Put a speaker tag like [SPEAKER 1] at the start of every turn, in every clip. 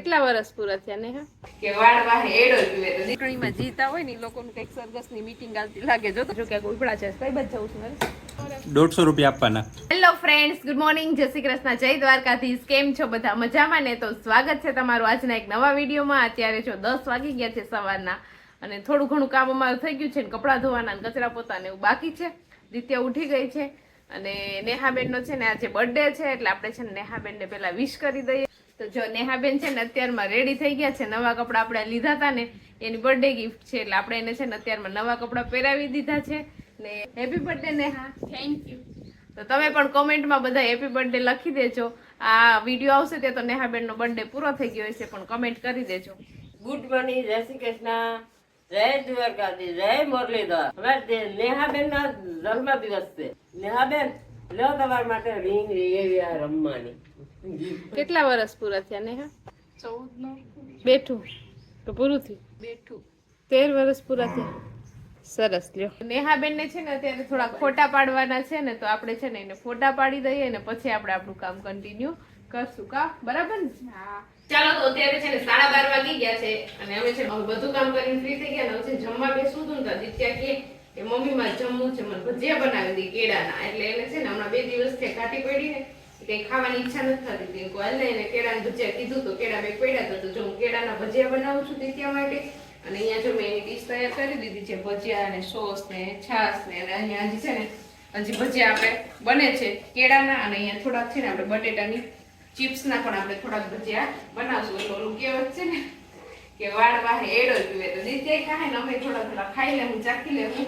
[SPEAKER 1] કેટલા વર્ષ પૂરા થયા ને
[SPEAKER 2] કે વાળવા એડો
[SPEAKER 1] ચૂંટણીમાં જીતા હોય ને લોકોનું કંઈક સરઘસની મીટિંગ આવતી લાગે. જો તો જો ક્યાંક ઉપડા છે. કઈ બધ જવું છું?
[SPEAKER 3] દોઢસો રૂપિયા આપવાના.
[SPEAKER 2] હેલો ફ્રેન્ડ્સ ગુડ મોર્નિંગ જય શ્રી કૃષ્ણ. જય દ્વારકાધીશ. કેમ છો બધા? મજામાં ને? તો સ્વાગત છે તમારું આજના એક નવા વિડીયોમાં. અત્યારે જો દસ વાગી ગયા છે સવારના અને થોડું ઘણું કામ અમારું થઈ ગયું છે ને કપડાં ધોવાના અને કચરા પોતાને એવું બાકી છે. દિત્યા ઉઠી ગઈ છે અને નેહાબેનનો છે ને આજે બર્થડે છે એટલે આપણે છે ને નેહાબેનને પહેલાં વિશ કરી દઈએ. તો જો નેહાબેન છે ને અત્યારમાં રેડી થઈ ગયા છે. નવા કપડાં આપણે લીધા હતા ને એની બર્થડે ગિફ્ટ છે. એટલે આપણે એને છે ને અત્યારમાં નવા કપડાં પહેરાવી દીધા છે. ને happy birthday Neha. Thank you તો તમે પણ કોમેન્ટમાં બધા હેપી બર્થડે લખી દેજો. આ વીડિયો આવશે તે તો નેહાબેનનો બર્થડે પૂરો થઈ ગયો હશે પણ કમેન્ટ કરી દેજો.
[SPEAKER 4] ગુડ મોર્નિંગ જય શ્રી કૃષ્ણ. જય દ્વારકાધી જય મુરલીધર. હવે નેહાબેન ના જન્મ દિવસ છે. નેહાબેન લ્યો તમારા માટે રીંગ એવી આ રમવાની.
[SPEAKER 1] કેટલા વર્ષ પૂરા થયા નેહા? બેઠું? તો પૂરું થયું? બેઠું. તેર વર્ષ પૂરા થયા? સરસ લ્યો. નેહાબેન ને છે ને અત્યારે થોડા ફોટા પાડવાના છે ને તો આપણે છે ને એને ફોટા પાડી દઈએ ને પછી આપણે આપણું કામ કન્ટિન્યુ કરશું. કા? બરાબર ને? ચાલો તો અત્યારે છે ને સાડા બાર વાગી ગયા છે અને અમે છે બધું કામ કરીને ફ્રી થઈ ગયા ને જમવા બેસું તું ને દિત્યા કે કે મમ્મી માં જમવું છે, મને ભજીયા બનાવી દી કેળાના. એટલે એને છે ને હમણાં બે દિવસથી કાટી પડી ને કઈ ખાવાની ઈચ્છા નથી થતી કોઈ એને કેળાના ભજીયા કીધું તો કેળા બે પડ્યા તો જો હું કેળાના ભજીયા બનાવું છું દિત્યા માટે. અને અહીંયા જો મેં એની ડીશ તૈયાર કરી દીધી છે, ભજીયા અને સોસ ને છાશ ને અને અહીંયા હજી છે ને હજી ભજીયા આપણે બને છે કેળાના. અને અહીંયા થોડાક છે ને આપણે બટેટાની ચિપ્સના પણ આપણે થોડાક ભજીયા બનાવશું. એટલે ઓલું કહેવત છે ને કે વાળ વાહે એડો પીવે તો દીદી કાંઈ ને અમે થોડા થોડા ખાઈ લે, હું ચાખી લે, હું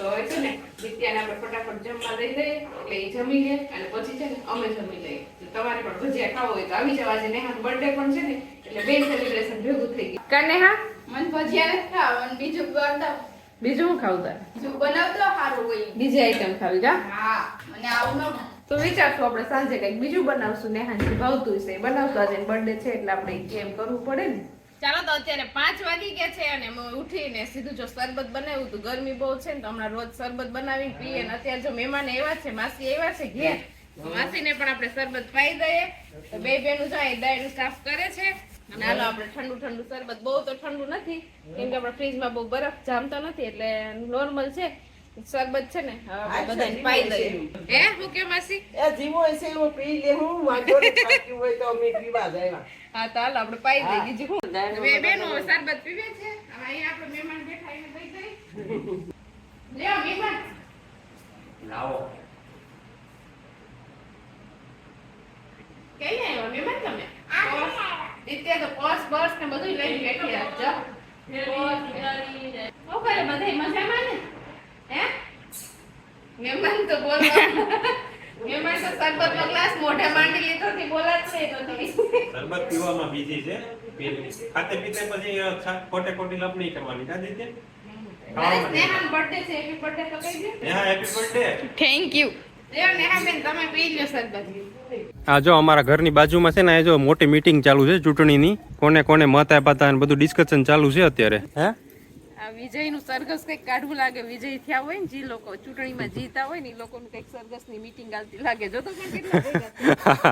[SPEAKER 1] તો હવે છે ને દિત્યાને આપણે ફટાફટ જમવા દઈ દઈએ એટલે એ જમી લે અને પછી છે ને અમે જમી લઈએ. તો તમારે પણ ભજીયા ખાવો હોય તો આવી જવા. છે નેહાનો બર્થડે પણ છે ને એટલે બે સેલિબ્રેશન ભેગું થઈ ગયું. કા નેહા?
[SPEAKER 5] મને ભજીયા નથી ખાવા બીજું બતાવ
[SPEAKER 1] બીજું હું ખાવું તારે?
[SPEAKER 5] બીજું બનાવતો સારું હોય.
[SPEAKER 1] બીજી આઈટમ ખાવી કા
[SPEAKER 5] હા મને આવું ન
[SPEAKER 1] તો વિચારશું આપણે સાંજે કંઈક બીજું બનાવશું. નેહાને ભાવતું છે એ બનાવશું. આજે બર્થડે છે એટલે આપણે એમ કરવું પડે ને. ચાલો તો અત્યારે પાંચ વાગી ગયા છે અને ઉઠીને સીધું જો શરબત બનાવ્યું હતું. ગરમી બહુ છે ને તો હમણાં રોજ શરબત બનાવીને પીએ ને અત્યારે જો મહેમાન એવા છે, માસી એવા છે ઘેર માસીને પણ આપણે શરબત પાઈ દઈએ. તો બે બેનું જાય દાળ સાફ કરે છે. અને હાલો આપણે ઠંડુ ઠંડુ શરબત. બહુ તો ઠંડુ નથી, કેમ કે આપણે ફ્રીજમાં બહુ બરફ જામતો નથી, એટલે નોર્મલ છે. શરબત છે ને? બધાને પાઈ દઈએ હે? હું કે માસી?
[SPEAKER 4] એ જીવો એસે એવું પી લે હું વાંધો નથી હોય તો અમે પીવા જાય
[SPEAKER 1] હા તો હાલો આપણે પાઈ દઈએ બીજું
[SPEAKER 4] હું
[SPEAKER 1] બે બેનો શરબત પીવે છે. હવે અહીં આપણે મહેમાન બેઠા એને દઈ દઈ લ્યો મહેમાન. કઈ આવ્યા મહેમાન તમે? રીતે તો પર્સ બર્સ ને બધું લઈ બેઠી રાખજો ઓ કરે બધાય મજામાં ને? મહેમાન તો બોલો. મહેમાન તો શરબતનો ગ્લાસ મોઢે માંડી લીધો થી બોલાત છે તો
[SPEAKER 3] શરબત પીવામાં બીજી છે. પેલી ખાતે પીતે પછી ખોટે ખોટી લપ નહીં કરવાની ના
[SPEAKER 1] નેહાનો છે હેપી બર્થડે તો કહી દે.
[SPEAKER 3] Neha happy birthday
[SPEAKER 1] thank you લ્યો નેહાબેન તમે પી લ્યો શરબત.
[SPEAKER 3] આ જો અમારા ઘરની બાજુમાં છે ને એ જો મોટી મીટિંગ ચાલુ છે ચૂંટણીની. કોને કોને મત આપ્યા હતા અને બધું ડિસ્કશન ચાલુ છે અત્યારે. હે?
[SPEAKER 1] આ વિજયનું સરઘસ કંઈક કાઢવું લાગે વિજય થયા હોય ને જે લોકો ચૂંટણીમાં જીતા હોય ને એ લોકોનું કંઈક સરઘસની મીટિંગ આવતી લાગે. જો તો પણ કેટલા.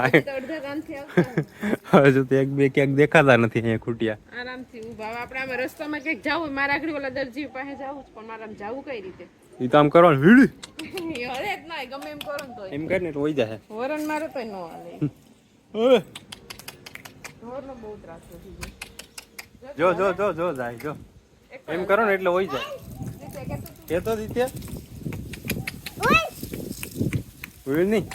[SPEAKER 1] હજી તો અડધા ગામથી આવતા
[SPEAKER 3] હજુ તો એક બે ક્યાંક દેખાતા નથી અહીંયા ખૂટ્યા.
[SPEAKER 1] આરામથી ઊભા આપણે આમાં રસ્તામાં ક્યાંક જાવું મારા આગળ ઓલા દરજી પાસે જાવું જ પણ મારે આમ જાવું કઈ રીતે?
[SPEAKER 3] એ તો આમ કરવાનું હીડી.
[SPEAKER 1] અરે જ ના ગમે એમ કરો ને તો
[SPEAKER 3] એમ કરીને તો હોય જાય
[SPEAKER 1] વરણ મારે તો ન હાલે. હોરનો બહુ ત્રાસ વધી ગયો.
[SPEAKER 3] જો જો જો જો જાય જો. એમ કરો ને એટલે વહી જાય. કેતો દિત્યા? ઓય! નહીં?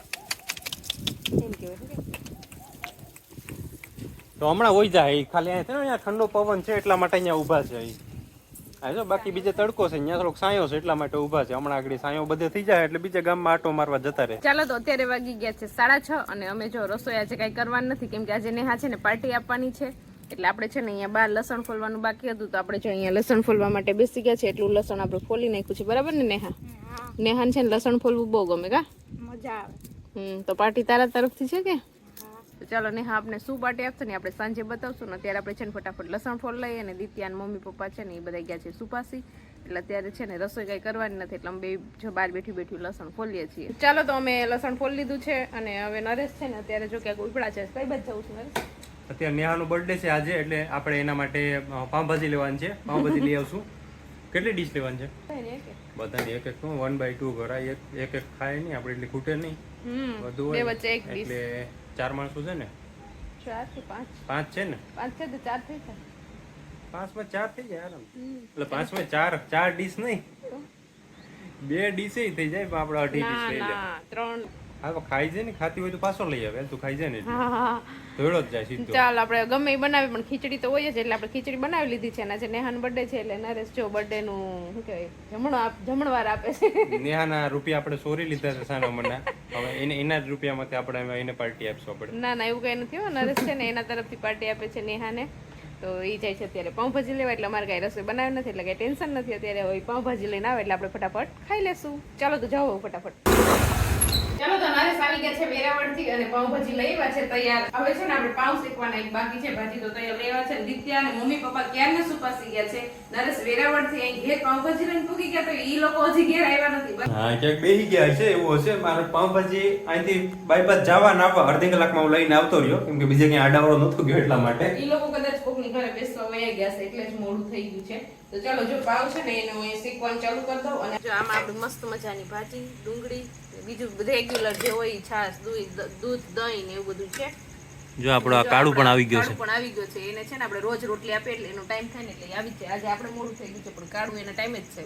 [SPEAKER 3] તો હમણાં હોય જાય. ખાલી અહીંયા અહીંયા ઠંડો પવન છે એટલા માટે અહીંયા ઊભા છે અહીં જો બાકી બીજે તડકો છે અહીંયા થોડોક સાયો છે એટલા માટે ઊભા છે. હમણાં આગળ સાયો બધે થઈ જાય એટલે બીજા ગામમાં આટો મારવા જતા રહે.
[SPEAKER 1] ચાલો તો અત્યારે વાગી ગયા છે સાડા છ અને અમે જો રસોઈ આજે કઈ કરવાનું નથી કેમ કે આજે નેહા છે ને પાર્ટી આપવાની છે. એટલે આપણે છે ને અહીંયા બહાર લસણ ફોલવાનું બાકી હતું તો આપણે જો અહીંયા લસણ ફોલવા માટે બેસી ગયા છે એટલું લસણ આપણે ફોલી નાખ્યું છે. બરાબર ને નેહા? નેહાન છે ને લસણ ફોલવું બહુ ગમે કા?
[SPEAKER 5] મજા આવે.
[SPEAKER 1] હમ તો પાર્ટી તારા તરફથી છે કે? તો ચાલો નેહા આપણે શું પાર્ટી આપશે ને આપણે સાંજે બતાવશું ને અત્યારે આપણે છે ને ફટાફટ લસણ ફોલ લઈએ અને દિત્યાન મમ્મી પપ્પા છે ને એ બધા ગયા છે સુપાસી. એટલે અત્યારે છે ને રસોઈ કઈ કરવાની નથી એટલે અમે બે જો બહાર બેઠી બેઠી લસણ ફોલીએ છીએ. ચાલો તો અમે લસણ ફોલી લીધું છે અને હવે નરેશ છે ને અત્યારે જો ક્યાંક ઉપડા છે. કઈ બાજુ જવું છું નરેશ?
[SPEAKER 3] અત્યારે નેહાનો બર્થડે છે આજે એટલે આપણે એના માટે અ, લેવાની છે. પાવભાજી લઈ આવશું. કેટલી ડીશ લેવાની છે? બધાને એક એક વન બાય ટુ ભરાય એક એક એક ખાય નહીં આપણે એટલે ખૂટે નહીં. બધું હોય. એટલે ચાર માણસો છે ને?
[SPEAKER 1] ચાર પાંચ?
[SPEAKER 3] પાંચ છે ને?
[SPEAKER 1] પાંચ છે તો ચાર થઈ જાય.
[SPEAKER 3] પાંચમાં ચાર થઈ જાય આરામ. એટલે પાંચમાં ચાર ચાર ડીશ નહીં. બે ડીશ થઈ જાય પણ આપણે અઢી ડીશ લઈ
[SPEAKER 1] જાય ત્રણ
[SPEAKER 3] હા ખાઈ જાય ને ખાતી હોય તો પાછો લઈ આવે. તું ખાઈ જાય ને ધોળો જ જાય સીધો.
[SPEAKER 1] ચાલ આપણે ગમે એ બનાવી પણ ખીચડી તો હોય જ એટલે આપણે ખીચડી બનાવી લીધી છે. અને આજે નેહાન બર્થડે છે એટલે નરેશ જો બર્થડે નું શું કહેવાય જમણો આપ જમણવાર આપે છે.
[SPEAKER 3] નેહાના રૂપિયા આપણે ચોરી લીધા છે સાનો મના હવે એને એના જ રૂપિયામાંથી આપણે એને પાર્ટી આપશું આપણે.
[SPEAKER 1] ના ના એવું કઈ નથી હો. નરેશ છે ને એના તરફથી પાર્ટી આપે છે નેહાને. તો એ જાય છે અત્યારે પાઉંભાજી લેવા એટલે અમારે કાંઈ રસોઈ બનાવી નથી એટલે કઈ ટેન્શન નથી અત્યારે. હવે પાઉંભાજી લઈને આવે એટલે આપણે ફટાફટ ખાઈ લેશું. ચાલો તો જાઓ ફટાફટ. ચાલો તો નરેશ આવી ગયા છે વેરાવળથી અને પાઉંભાજી લઈ આવ્યા છે તૈયાર. હવે છે ને આપણે પાઉં શેકવાના એક બાકી છે ભાજી તો તૈયાર લેવા છે. દિત્યા અને મમ્મી પપ્પા ક્યારના સુપાસી ગયા છે? નરેશ વેરાવળથી અહીં ઘેર પાઉંભાજી લઈને પૂકી ગયા તો ઈ લોકો હજી ઘેર આવ્યા નથી.
[SPEAKER 3] હા ક્યાંક બેસી ગયા છે એવું હશે. મારે પાવભાજી અહીંથી બાયપાસ જવા ના આવવા અડધી કલાકમાં હું લઈને આવતો રહ્યો કેમ કે બીજે ક્યાંય આડાવડો નતો ગયો એટલા માટે.
[SPEAKER 1] ઈ લોકો કદાચ કોકની ઘરે બેસવા વયા ગયા છે એટલે જ મોડું થઈ ગયું છે. તો જો પાવ છે ને એનું હું ચાલુ કરી દઉં અને જો આમાં આપણે મસ્ત મજાની ભાજી, ડુંગળી બીજું રેગ્યુલર જે હોય છાશ, દૂધ દૂધ, દહીં ને એવું બધું છે.
[SPEAKER 3] જો આપણો આ કાળું પણ આવી ગયો
[SPEAKER 1] છે. પણ આવી ગયો છે. એને છે ને આપણે રોજ રોટલી આપીએ એટલે એનો ટાઈમ થાય ને એટલે આવી જાય. આજે આપણે મોડું થઈ ગયું છે પણ કાળું એના ટાઈમ જ છે.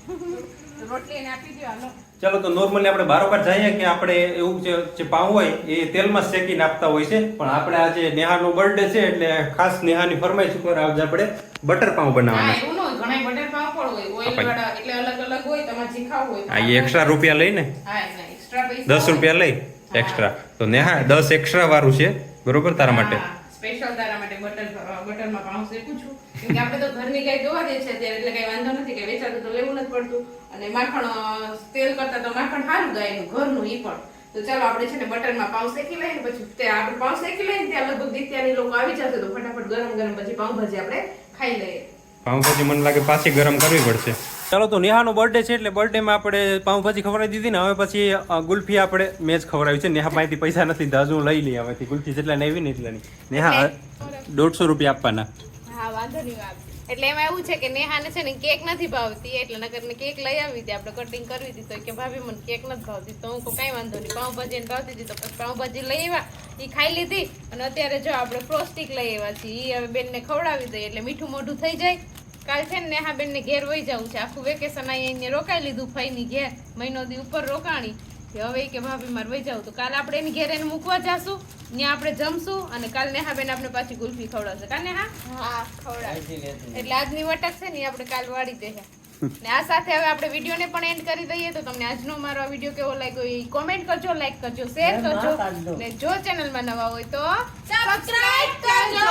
[SPEAKER 1] રોટલી એને આપી દો હાલો.
[SPEAKER 3] ચાલો તો નોર્મલી આપણે બારોબાર જઈએ કે આપણે એવું જે પાઉં હોય એ તેલમાં શેકીને આપતા હોય છે. પણ આપણે આજે નેહાનો બર્થડે છે એટલે ખાસ નેહાની ફરમાઈશ ઉપર આજે આપણે બટર પાઉં બનાવવાના
[SPEAKER 1] એવું ન ઘણા બટર પાઉં પણ હોય. ઓઇલ વાળા એટલે અલગ અલગ હોય તમારે જે ખાવું હોય
[SPEAKER 3] આ એક્સ્ટ્રા રૂપિયા લઈને?
[SPEAKER 1] હા એક્સ્ટ્રા પૈસા
[SPEAKER 3] દસ રૂપિયા લઈ? એક્સ્ટ્રા તો નેહા દસ એક્સ્ટ્રા વાળું છે બરોબર? તારા માટે.
[SPEAKER 1] સ્પેશિયલ તારા માટે બટર બટરમાં પાઉસ શેકું છું. કેમ કે આપણે તો ઘરની ગાય જોવા દે છે ત્યારે એટલે કઈ વાંધો નથી કે વેચાતું તો લેવું નથી પડતું. અને માખણ તેલ કરતા તો માખણ સારું ગાયનું ઘરનું ઈ પણ. તો ચાલો આપણે છે ને બટરમાં પાઉસ શેકી લઈએ ને પછી તે આપણે પાઉસ શેકી લઈએ ત્યાં લગભગ દીત્યાની લોકો આવી જશે તો ફટાફટ ગરમ ગરમ પછી પાઉંભાજી આપણે ખાઈ લઈએ.
[SPEAKER 3] પાઉંભાજી મને લાગે પાછી ગરમ કરવી પડશે. ચાલો તો નેહાનો બર્થડે છે એટલે બર્થડેમાં આપણે પાઉંભાજી ખવડાવી દીધી ને હવે પછી ગુલ્ફી આપણે મેચ ખવડાવી છે. નેહા પાસેથી પૈસા નથી હજુ લઈ લઈએ હવેથી ગુલ્ફી જેટલા ને એવી નહીં નેહા દોઢસો રૂપિયા આપવાના.
[SPEAKER 4] હા વાંધો નહીં
[SPEAKER 1] એટલે એમાં એવું છે કે નેહાને છે ને કેક નથી ભાવતી એટલે નગરને કેક લઈ આવી હતી. આપણે કટિંગ કરવી હતી તો કે ભાભી મને કેક નથી ભાવતી. તો હું કાંઈ વાંધો નહીં પાઉંભાજી ભાવતી હતી તો પછી પાઉંભાજી લઈ આવ્યા. એ ખાઈ લીધી અને અત્યારે જો આપણે ફ્રોસ્ટિક લઈ આવ્યા છીએ. એ હવે બેનને ખવડાવી દઈએ એટલે મીઠું મોઢું થઈ જાય. કાલ છે ને નેહા બેનને ઘેર વહી જવું છે. આખું વેકેશન અહીંયા રોકાઈ લીધું ફઈની ઘેર. મહિનો દી ઉપર રોકાણી. કે હવે કે ભાભી મારે વહી જાવ તો કાલ આપણે એની ઘેર એને મૂકવા જાશું. ત્યાં આપણે જમશું અને કાલ નેહા બેન આપણે પાછી ગુલ્ફી ખવડાવશે. કા નેહા?
[SPEAKER 4] હા ખવડાવશે.
[SPEAKER 1] એટલે આજની વટક છે ને આપણે કાલ વાળી દે ને આ સાથે હવે આપણે વિડીયોને પણ એન્ડ કરી દઈએ તો તમને આજનો મારો આ વીડિયો કેવો લાગ્યો એ કોમેન્ટ કરજો લાઈક કરજો શેર કરજો ને જો ચેનલમાં નવા હોય તો સબસ્ક્રાઇબ કરજો.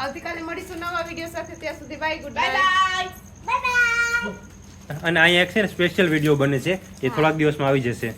[SPEAKER 1] આવતીકાલે મળીશું નવા વીડિયો સાથે. ત્યાં સુધી બાય ગુડ બાય
[SPEAKER 3] અને અહીંયા એક છે ને સ્પેશિયલ વીડિયો બને છે. એ થોડાક દિવસમાં આવી જશે.